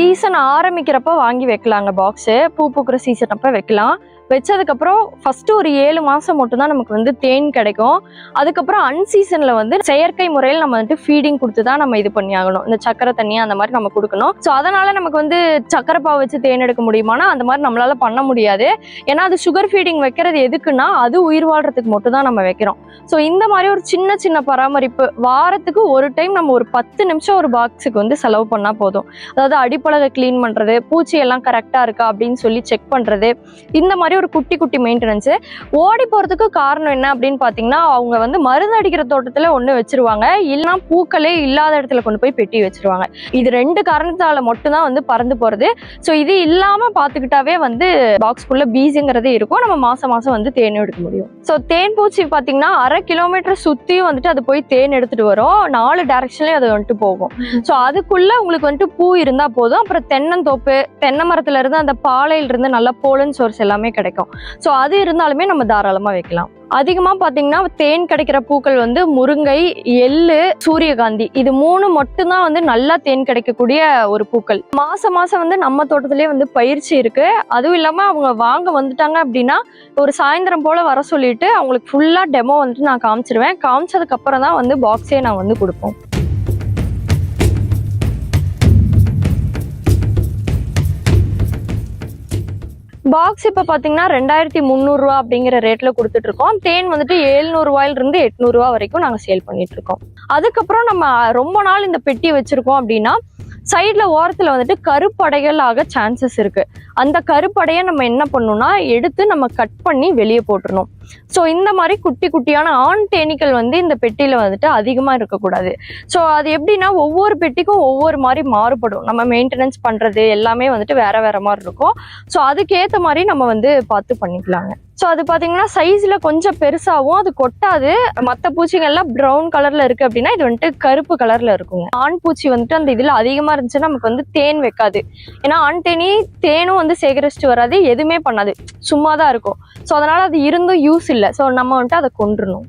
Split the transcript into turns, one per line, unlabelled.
Season ஆரம்பிக்கிறப்ப வாங்கி வைக்கலாங்க box பூ பூக்கிற season அப்போ வைக்கலாம். வச்சதுக்கப்புறம் ஃபஸ்ட்டு ஒரு ஏழு மாதம் மட்டும்தான் நமக்கு வந்து தேன் கிடைக்கும். அதுக்கப்புறம் அன்சீசனில் வந்து செயற்கை முறையில் நம்ம வந்துட்டு ஃபீடிங் கொடுத்து தான் நம்ம இது பண்ணி ஆகணும். இந்த சக்கரை தண்ணி அந்த மாதிரி நம்ம கொடுக்கணும். ஸோ அதனால் நமக்கு வந்து சக்கரை பாவு வச்சு தேன் எடுக்க முடியுமானா அந்த மாதிரி நம்மளால பண்ண முடியாது. ஏன்னா அது சுகர் ஃபீடிங் வைக்கிறது எதுக்குன்னா அது உயிர் வாழ்கிறதுக்கு மட்டும் தான் நம்ம வைக்கிறோம். ஸோ இந்த மாதிரி ஒரு சின்ன சின்ன பராமரிப்பு வாரத்துக்கு ஒரு டைம் நம்ம ஒரு பத்து நிமிஷம் ஒரு பாக்ஸுக்கு வந்து செலவு பண்ணால் போதும். அதாவது அடிப்பழகை க்ளீன் பண்ணுறது பூச்சி எல்லாம் கரெக்டாக இருக்கா அப்படின்னு சொல்லி செக் பண்ணுறது இந்த மாதிரி ஒரு குட்டி குட்டி மெயின்டெனன்ஸு. ஓடி போகிறதுக்கு காரணம் என்ன அப்படின்னு பார்த்தீங்கன்னா அவங்க வந்து மருந்து அடிக்கிற தோட்டத்தில் ஒன்று வச்சிருவாங்க. இல்லைனா பூக்களே இல்லாத இடத்துல கொண்டு போய் பெட்டி வச்சிருவாங்க. இது ரெண்டு காரணத்தால் மட்டும்தான் வந்து பறந்து போகிறது ஸோ இது இல்லாமல் பார்த்துக்கிட்டாவே வந்து பாக்ஸ்குள்ளே பீஸுங்கிறதே இருக்கும். நம்ம மாதம் மாதம் வந்து தேன் எடுக்க முடியும். ஸோ தேன் பூச்சி பார்த்தீங்கன்னா அரை கிலோமீட்டர் சுற்றியும் வந்துட்டு அது போய் தேன் எடுத்துகிட்டு வரும். நாலு டேரக்ஷன்லேயும் அது வந்துட்டு போகும். ஸோ அதுக்குள்ளே உங்களுக்கு வந்துட்டு பூ இருந்தால் போதும். அப்புறம் தென்னந்தோப்பு தென்னை மரத்துல இருந்து அந்த பாலையில இருந்து நல்ல போலன் சோர்ஸ் எல்லாமே கிடைக்கும். ஸோ அது இருந்தாலுமே நம்ம தாராளமாக வைக்கலாம். அதிகமாக பார்த்தீங்கன்னா தேன் கிடைக்கிற பூக்கள் வந்து முருங்கை எள்ளு சூரியகாந்தி. இது மூணு மட்டும்தான் வந்து நல்லா தேன் கிடைக்கக்கூடிய ஒரு பூக்கள். மாசம் மாசம் வந்து நம்ம தோட்டத்திலே வந்து பயிற்சி இருக்கு. அதுவும் இல்லாமல் அவங்க வாங்க வந்துட்டாங்க அப்படின்னா ஒரு சாயந்தரம் போல வர சொல்லிட்டு அவங்களுக்கு ஃபுல்லாக டெமோ வந்துட்டு நான் காமிச்சிருவேன். காமிச்சதுக்கு அப்புறம் தான் வந்து பாக்ஸே நான் வந்து கொடுப்போம். பாக்ஸ் இப்போ பார்த்தீங்கன்னா ரெண்டாயிரத்தி முந்நூறுரூவா அப்படிங்கிற ரேட்டில் கொடுத்துட்டு இருக்கோம் தேன் வந்துட்டு ஏழ்நூறுவாயிலிருந்து எட்நூறுரூவா வரைக்கும் நாங்கள் சேல் பண்ணிட்டு இருக்கோம் அதுக்கப்புறம் நம்ம ரொம்ப நாள் இந்த பெட்டி வச்சிருக்கோம் அப்படின்னா சைடில் ஓரத்தில் வந்துட்டு கருப்படைகள் ஆக சான்சஸ் இருக்கு. அந்த கருப்படையை நம்ம என்ன பண்ணணும்னா எடுத்து நம்ம கட் பண்ணி வெளியே போட்டுடணும் ஸோ இந்த மாதிரி குட்டி குட்டியான ஆண் தேனீக்கள் வந்து இந்த பெட்டியில் வந்துட்டு அதிகமாக இருக்கக்கூடாது. ஸோ அது எப்படின்னா ஒவ்வொரு பெட்டிக்கும் ஒவ்வொரு மாதிரி மாறுபடும். நம்ம மெயின்டெனன்ஸ் பண்ணுறது எல்லாமே வந்துட்டு வேற வேற மாதிரி இருக்கும். ஸோ அதுக்கேற்ற மாதிரி நம்ம வந்து பார்த்து பண்ணிக்கலாங்க. ஸோ அது பார்த்தீங்கன்னா சைஸில் கொஞ்சம் பெருசாகவும் அது கொட்டாது. மற்ற பூச்சிகள்லாம் ப்ரௌன் கலரில் இருக்குது அப்படின்னா இது வந்துட்டு கருப்பு கலரில் இருக்குங்க. ஆண் பூச்சி வந்துட்டு அந்த இதில் அதிகமாக இருந்துச்சுன்னா நமக்கு வந்து தேன் வைக்காது. ஏன்னா ஆண் தேனி தேனும் வந்து சேகரிச்சுட்டு வராது எதுவுமே பண்ணாது. சும்மா தான் இருக்கும். ஸோ அதனால் அது இருந்தும் யூஸ் இல்லை. ஸோ நம்ம வந்துட்டு அதை கொண்டுடணும்